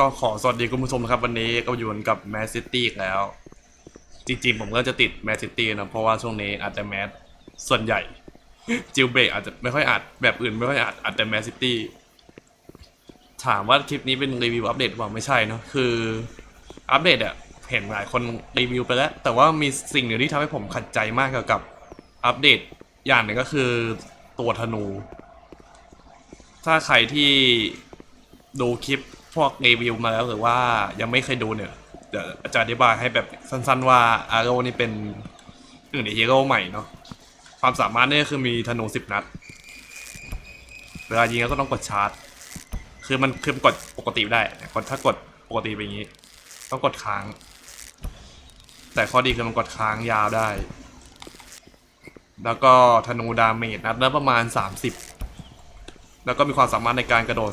ก็ขอสวัสดีคุณผู้ชมนะครับ วันนี้ก็อยู่กับแมสซิตี้แล้ว จริงๆ ผมก็จะติดแมสซิตี้นะ เพราะว่าช่วงนี้อาจจะแมสส่วนใหญ่ จิลเบรกอาจจะไม่ค่อยอัดแบบอื่นไม่ค่อยอัดอัดแต่แมสซิตี้ถามว่าคลิปนี้เป็นรีวิวอัปเดตหรือเปล่าไม่ใช่เนะคืออัปเดตอะเห็นหลายคนรีวิวไปแล้ว แต่ว่ามีสิ่งหนึ่งที่ทำให้ผมขัดใจมากเกี่ยวกับอัปเดตอย่างหนึ่งก็คือตัวธนู ถ้าใครที่ดูคลิป พวกรีวิวมาแล้วหรือว่ายังไม่เคยดูเนี่ยเดี๋ยวจะอธิบายให้แบบสั้นๆว่าอาร์โรนี่เป็นหนึ่งในฮีโร่ใหม่เนาะความสามารถเนี่ยคือมีธนูสิบนัด เวลายิงก็ต้องกดชาร์จ คือมันคือกดปกติไม่ได้กดถ้ากดปกติเป็นอย่างนี้ ต้องกดค้าง แต่ข้อดีคือมันกดค้างยาวได้ แล้วก็ธนูดาเมจนัดละประมาณ 30 แล้วก็มีความสามารถในการกระโดด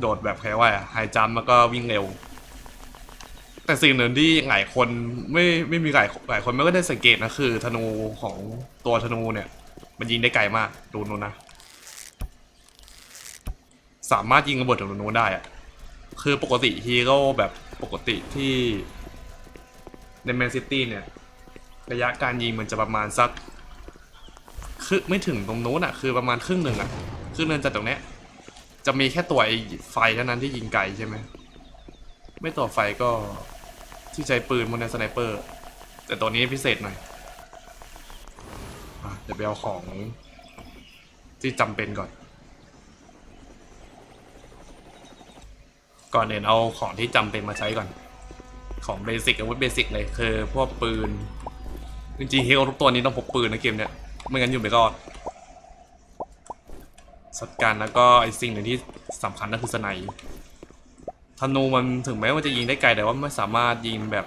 โดดแบบแค่ว่าไฮจัมแล้วก็วิ่งเร็ว แต่สิ่งหนึ่งที่หลายคนไม่ไม่มีหลายหลายคนไม่ก็ได้สังเกตนะคือ ธนูของตัวธนูเนี่ย มันยิงได้ไกลมากดูนู้นนะ สามารถยิงระเบิดจากตรงนู้นได้อะคือปกติฮีโร่แบบปกติที่ในแมนซิตี้เนี่ย ระยะการยิงมันจะประมาณสักคือไม่ถึงตรงนู้นอะคือประมาณครึ่งหนึ่งอะครึ่งหนึงจากตรงเนี้ย จะมีแค่ตัวไอ้ไฟเท่านั้นที่ยิงไกลใช่ไหม ไม่ตัวไฟก็ที่ใช้ปืนมอนในสไนเปอร์ แต่ตัวนี้พิเศษหน่อยอเดี๋ยวไปเอาของที่จำเป็นก่อน ก่อนอื่นเอาของที่จำเป็นมาใช้ก่อน ของเบสิกอาวุธเบสิกเลยคือพวกปืน จริงๆเฮีโร่ทุกตัวนี้ต้องพกปืนในะเกมเนี้ย ไม่งั้นอยู่ไม่รอด สัดการแล้วก็ไอสิ่งหนึ่งที่สำคัญก็คือสไนป์ธนูมันถึงแม้ว่าจะยิงได้ไกลแต่ว่าไม่สามารถยิงแบบ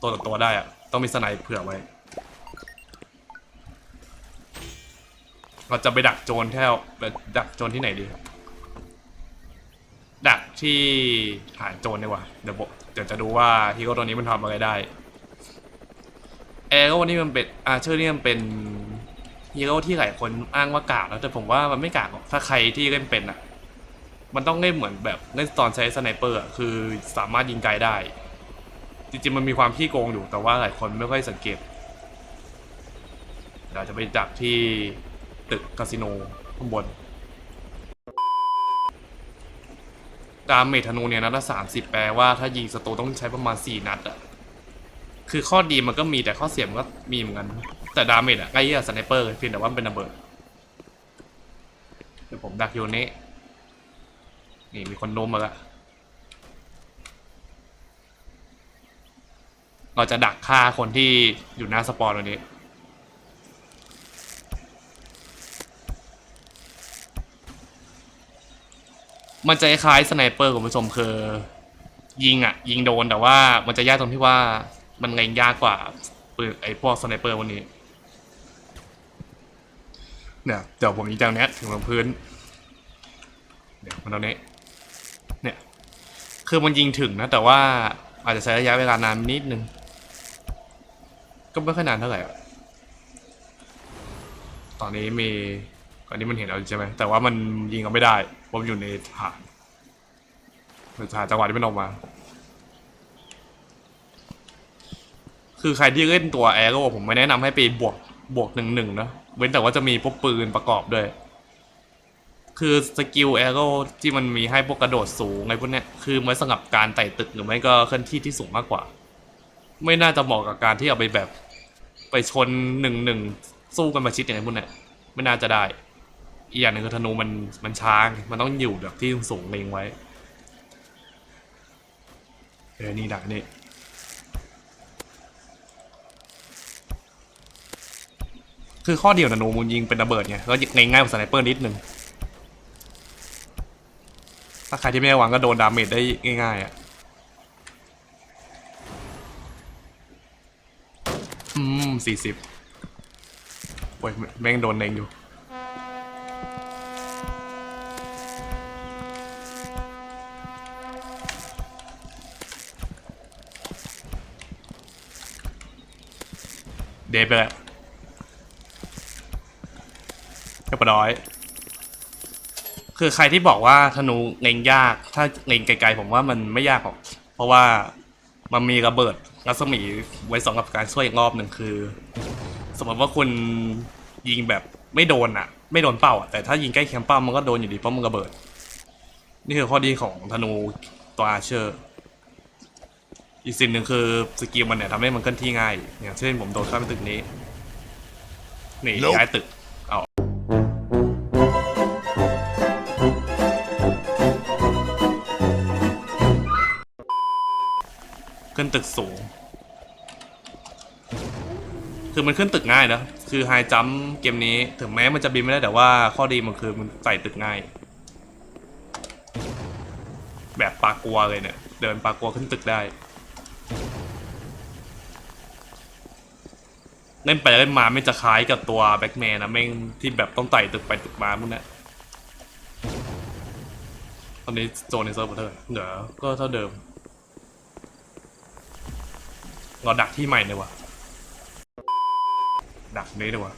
ตัวต่อตัวได้อะต้องมีสไนป์เผื่อไว้ เราจะไปดักโจรแค่ไปดักโจรที่ไหนดี ดักที่ฐานโจรดีกว่าเดี๋ยวเดี๋ยวจะดูว่าฮีโร่ตัวนี้มันทำอะไรได้ แอร์ก็วันนี้มันเป็นอาเชอร์นี่มันเป็น ฮีโร่ที่หลายคนอ้างว่ากากแล้วแต่ผมว่ามันไม่กากหรอกถ้าใครที่เล่นเป็นอะ มันต้องเล่นเหมือนแบบเล่นตอนใช้สไนเปอร์อะคือสามารถยิงไกลได้ จริงๆมันมีความขี้โกงอยู่แต่ว่าหลายคนไม่ค่อยสังเกตเดี๋ยวจะไปดักที่ตึกคาสิโนข้างบนดาเมจธนูเนี่ยนัดละสามสิบแปลว่าถ้ายิงศัตรูต้องใช้ประมาณสี่นัดอะ คือข้อดีมันก็มีแต่ข้อเสียมันก็มีเหมือนกัน แต่ดาเมจอะใกล้เยี่ยสไนเปอร์เลยเพียงแต่ว่าเป็นระเบิด เดี๋ยวผมดักอยู่นี้นี่มีคนโน้มมาละเราจะดักฆ่าคนที่อยู่หน้าสปอร์ตัวนี้มันจะคล้ายสไนเปอร์คุณผู้ชมคือ ยิงอะ ยิงโดนแต่ว่ามันจะยากตรงที่ว่า มันเล็งยากกว่าปืนไอ้พวกสไนเปอร์วันนี้ เนี่ยเดี๋ยวผมยิงจากเนี้ยถึงลงพื้น เดี๋ยวมันตรงนี้ เนี่ย คือมันยิงถึงนะ แต่ว่าอาจจะใช้ระยะเวลานานนิดนึง ก็ไม่ค่อยนานเท่าไหร่อะตอนนี้มีตอนนี้มันเห็นเราใช่ไหม แต่ว่ามันยิงเราไม่ได้ ผมอยู่ในฐานในฐานจังหวะที่มันออกมา คือใครที่เล่นตัวแอโร่ผมไม่แนะนำให้ไปบวกบวกหนึ่งหนึ่งนะเว้นแต่ว่าจะมีพวกปืนประกอบด้วย คือสกิลแอโร่ที่มันมีให้พวกกระโดดสูงไงพวกเนี้ยคือไว้สำหรับการไต่ตึกหรือไม่ก็เคลื่อนที่ที่สูงมากกว่า ไม่น่าจะเหมาะกับการที่เอาไปแบบ ไปชนหนึ่งหนึ่งสู้กันมาชิดอย่างไรพวกเนี้ยไม่น่าจะได้ อีกอย่างหนึ่งคือธนูมันมันช้างมันต้องอยู่แบบที่สูงเล็งไว้เออนี่ดักนี่ คือข้อเดียวธนูมันยิงเป็นระเบิดไงก็ยิงง่ายกว่าสไนเปอร์นิดนึงถ้าใครที่ไม่ได้วางก็โดนดาเมจได้ง่ายๆอะอืมสี่สิบโอ้ยแม่งโดนเองอยู่เดฟไปแล้วเรี ยบร้อย คือใครที่บอกว่าธนูเล็งยาก ถ้าเล็งไกลๆผมว่ามันไม่ยากหรอก เพราะว่ามันมีระเบิดรัศมีไว้สำหรับการช่วยอีกรอบหนึ่งคือ สมมติว่าคุณยิงแบบไม่โดนอะไม่โดนเป้าอะแต่ถ้ายิงใกล้เคียงเป้ามันก็โดนอยู่ดีเพราะมันระเบิด นี่คือข้อดีของธนูตัวอาเชอร์ อีกสิ่งหนึ่งคือสกิลมันเนี่ยทำให้มันเคลื่อนที่ง่าย อย่างเช่นผมโดดข้ามตึกนี้หนีย้ายตึก ตึกสูง คือมันขึ้นตึกง่ายนะ คือไฮจัมเกมนี้ถึงแม้มันจะบินไม่ได้แต่ว่าข้อดีมันคือมันใส่ตึกง่าย แบบปลากัวเลยเนี่ย เดินปลากัวขึ้นตึกได้เล่นไปเล่นมาไม่จะคล้ายกับตัวแบ็กแมนนะแม่งที่แบบต้องไต่ตึกไปตึกมาพวกนี้ตอนนี้โจนในเซิร์ฟเวอร์เท่าไหร่เหลือก็เท่าเดิม เราดักที่ใหม่เลยว่ะดักนี้ดีกว่า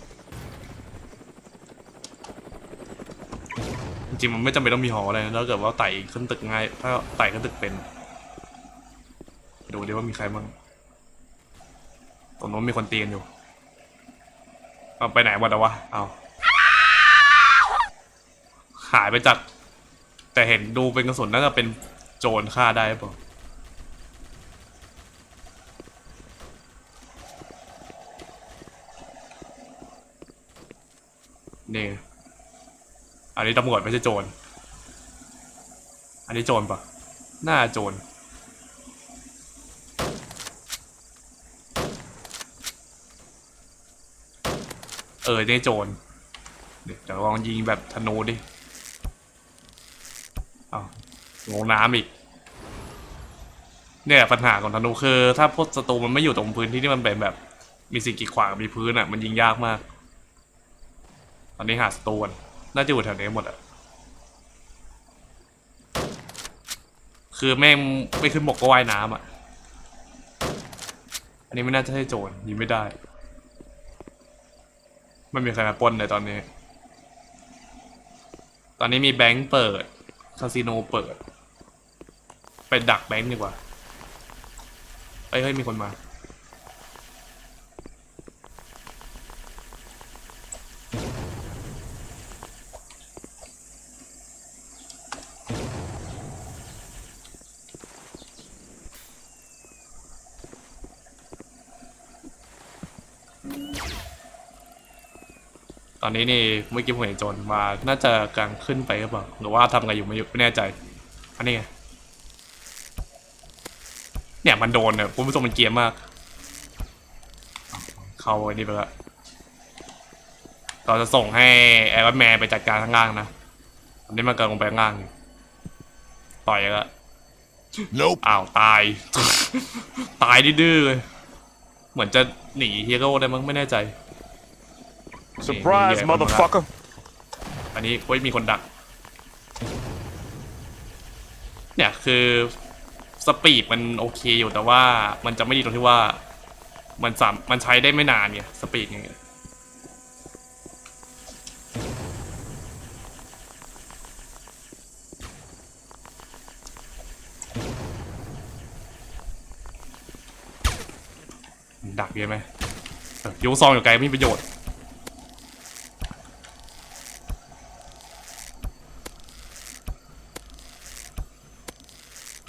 จริงมันไม่จำเป็นต้องมีหออะไรนะถ้าเกิดว่าไต่ขึ้นตึกง่าย ถ้าไต่ขึ้นตึกเป็นดูดิว่ามีใครบ้างตรงโน้นมีคนเตีกันอยู่เอาไปไหนหมดแล้ววะเอาหายไปจาก แต่เห็นดูเป็นกระสุนน่าจะเป็นโจรฆ่าได้ปล่ นี่อันนี้ตำรวจไม่ใช่โจร อันนี้โจรปะหน่าโจร เออนี่โจร เดี๋ยวลองยิงแบบธนูดิ เอางงน้ำอีก เนี่ยปัญหาของธนูคือ ถ้าพวกศัตรูมันไม่อยู่ตรงพื้นที่ที่มันเป็นแบบมีสิ่งกีดขวางมีพื้นอะ มันยิงยากมาก ตอนนี้หาศัตรูนน่าจะอยู่แถวนี้หมดอะคือแม่งไม่ขึ้นบกก็ว่ายน้ำอะ อันนี้ไม่น่าจะให้โจรยิงไม่ได้ ไม่มีใครมาปล้นเลยตอนนี้ ตอนนี้มีแบงก์เปิด คาสิโนเปิด ไปดักแบงก์ดีกว่าเอ้ยเฮ้ย มีคนมา อนนี้นี่เมื่อกี้ผมเห็นโจรมาน่าจะกลางขึ้นไปหรือเปล่าหรือว่าทำอะไรอยู่ไม่ไม่แน่ใจ อันนี้ไงเนี่ยมันโดนเนี่ยผมผู้ชมมันเกรียมมาก เข้าไอ้นี่ไปละเราจะส่งให้แอรอนแมนไปจัดการข้างล่างนะอันนี้มันเกิดลงไปข้างล่างอยู่ต่อยละ Nope. อ้าวตาย ตายดื้อๆเลย เหมือนจะหนีฮีโร่ได้มั้งไม่แน่ใจ Surprise, Yeah, motherfucker. อันนี้เฮ้ยมีคนดัก เนี่ยคือสปีดมันโอเคอยู่แต่ว่ามันจะไม่ดีตรงที่ว่า มันสามมันใช้ได้ไม่นานไงสปีดไงดักเยอะไหมเออโยงซองอยู่ไกลไม่มีประโยชน์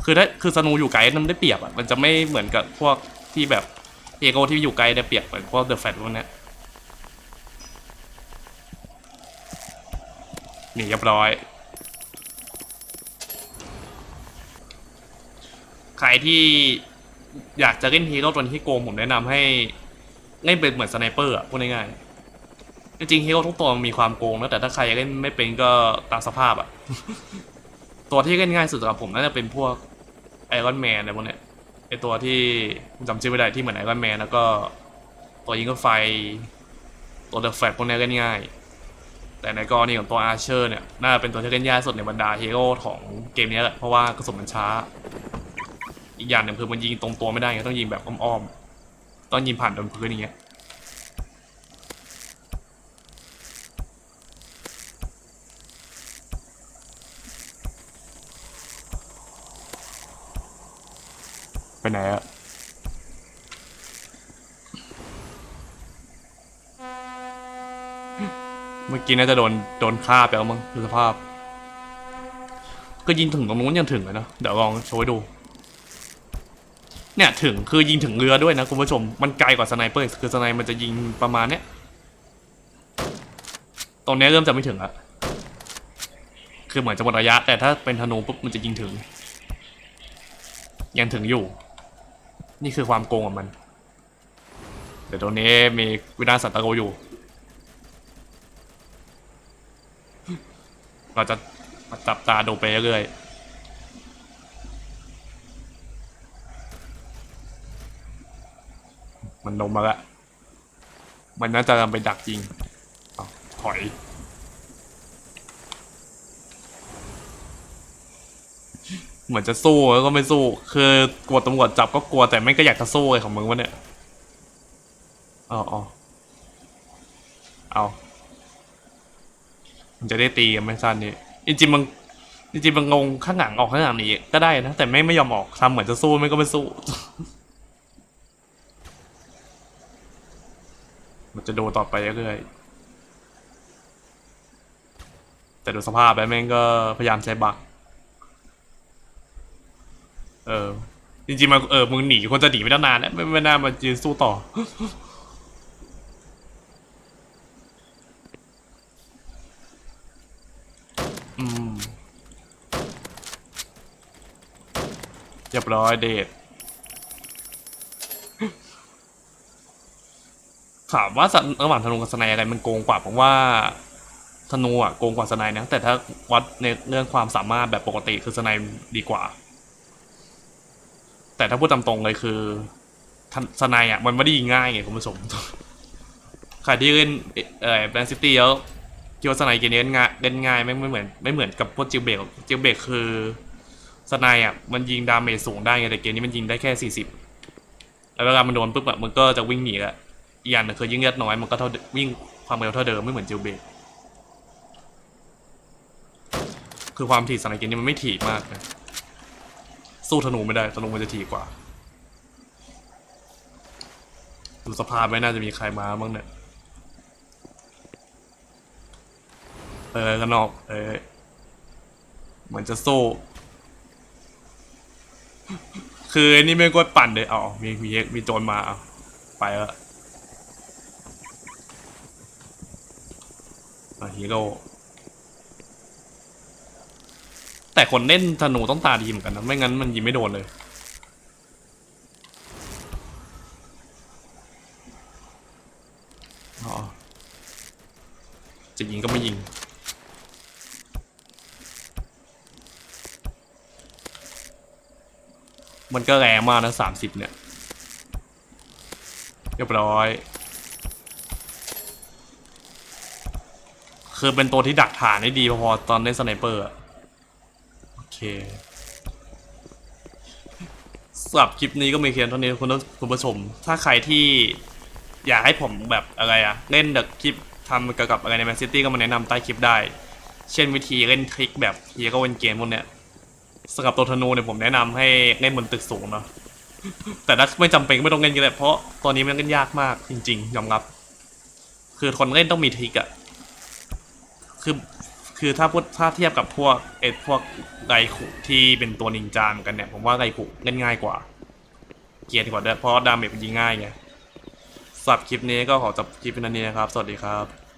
คือถ้าคือสนูอยู่ไกลมันได้เปรียบอะมันจะไม่เหมือนกับพวกที่แบบเอโกที่อยู่ไกลได้เปรียบเหมือนพวกเดอะแฟตพวกเนี้ยหนีเรียบร้อย ใครที่อยากจะเล่นฮีโร่ตัวนี้ที่โกงผมแนะนำให้เล่นเป็นเหมือนสไนเปอร์อะพูดง่ายๆจริงๆฮีโร่ทุกตัวมันมีความโกงนะแต่ถ้าใครเล่นไม่เป็นก็ตามสภาพอะ ตัวที่เล่นง่ายสุดสำหรับผมน่าจะเป็นพวก ไอรอนแมนอะไรพวกเนี้ยไอตัวที่ผมจำชื่อไม่ได้ที่เหมือนไอรอนแมนแล้วก็ตัวยิงก็ไฟ ตัวเดอะแฟตพวกเนี้ยเล่นง่าย แต่ในกรณีของตัวอาร์เชอร์เนี่ย น่าจะเป็นตัวที่เล่นยากสุดในบรรดาฮีโร่ของเกมนี้แหละ เพราะว่ากระสุนมันช้า อีกอย่างหนึ่งคือมันยิงตรงตัวไม่ได้ไงต้องยิงแบบอ้อมๆ ต้องยิงผ่านโดนพื้นอย่างเงี้ย ไปไหนอะเมื่อกี้น่าจะโดนโดนฆ่าไปแล้วมั้งดูสภาพ ก็ยิงถึงตรงนู้นยังถึงเลยนะเดี๋ยวลองโชว์ให้ดู เนี่ยถึงคือยิงถึงเรือด้วยนะคุณผู้ชม มันไกลกว่าสไนเปอร์คือสไนมันจะยิงประมาณเนี้ยตรงนี้เริ่มจะไม่ถึงละคือเหมือนจะหมดระยะ แต่ถ้าเป็นธนูปุ๊บมันจะยิงถึง ยังถึงอยู่ นี่คือความโกงของมันเดี๋ยวตรงนี้มีวินาศสันตะโกอยู่ เราจะมาจับตาดูไปเรื่อยมันลงมาละ มันน่าจะไปดักยิงอถอย เหมือนจะสู้แล้วก็ไม่สู้ คือกลัวตำรวจจับก็กลัวแต่ไม่ก็อยากจะสู้เลยของมึงวะเนี่ยเอาเอาเอามันจะได้ตีกันไหม่สั้นนี่จริงๆมันจริงๆมันงงข้างหลังออกข้างหลังนี้ก็ได้นะ แต่ไม่ไม่ยอมออกทำเหมือนจะสู้ไม่ก็ไม่สู้ มันจะโดนต่อไปเรื่อยแต่ดูสภาพแล้วแม่งก็พยายามใช้บัก เออ จริงๆมันเออมึงหนีคนจะหนีไม่ได้นานนะไม่ไม่น่ามายืนสู้ต่อ อืมเรียบร้อยเดทถามว่าสัตว์ระหว่างธนูกับสไนอะไรมันโกงกว่าผมว่าธนูอะโกงกว่าสไนนะแต่ถ้าวัดในเรื่องความสามารถแบบปกติคือสไนดีกว่า แต่ถ้าพูดตามตรงเลยคือทันสไนอะมันไม่ได้ยิงง่ายไงคุณผู้ชมใครที่เล่นเอ่อแบนซิตี้แล้วคิดว่าสไนเกมนี้เล่นง่ายเล่นง่ายไม่ไม่เหมือนไม่เหมือนกับพวกจิวเบกจิวเบกคือสไนอะมันยิงดาเมจสูงได้ไงแต่เกมนี้มันยิงได้แค่สี่สิบแล้วเวลามันโดนปุ๊บอะมันก็จะวิ่งหนีละอีกอย่างนึงคือยิงเลือดน้อยมันก็เท่าวิ่งความเร็วเท่าเดิมไม่เหมือนจิวเบกคือความถี่สไนเกมนี้มันไม่ถี่มากนะ สู้ธนูไม่ได้ธนูมันจะถี่กว่าดูสภาพไม่น่าจะมีใครมาบ้างเนี่ยเออกันออกเออเหมือนจะสู้คือไอ้นี่ไม่กดปั่นเลยอ๋อมีมีมีโจรมาเอาไปแล้วอะฮีโร่ แต่คนเล่นธนูต้องตาดีเหมือนกันนะ ไม่งั้นมันยิงไม่โดนเลย อ๋อ จะยิงก็ไม่ยิง มันก็แรงมากนะสามสิบเนี่ย เรียบร้อย คือเป็นตัวที่ดักฐานได้ดีพอๆตอนเล่นสไนเปอร์อะ สำหรับคลิปนี้ก็มีเพียงเท่านี้คุณคุณผู้ชม ถ้าใครที่อยากให้ผมแบบอะไรอะเล่นแบบคลิปทำเกี่ยวกับอะไรในแมนซิตี้ก็มาแนะนำใต้คลิปได้ เช่นวิธีเล่นทริคแบบเฮีโร่เล่นเกมพวกเนี้ยสำหรับตัวธนูเนี่ยผมแนะนำให้เล่นบนตึกสูงเนาะแต่ถ้าไม่จำเป็นก็ไม่ต้องเล่นก็ได้เพราะตัวนี้มันเล่นยากมากจริง ๆ ยอมรับ คือคนเล่นต้องมีทริคอะคือ คือถ้าพูดถ้าเทียบกับพวกเอ็ดพวกไกคุที่เป็นตัวนินจาเหมือนกันเนี่ย ผมว่าไกคุเล่นง่ายกว่า เกียดกว่าด้วยเพราะดาเมจมันยิงง่ายไงสำหรับคลิปนี้ก็ขอจบคลิปเป็นอันนี้นะครับ สวัสดีครับ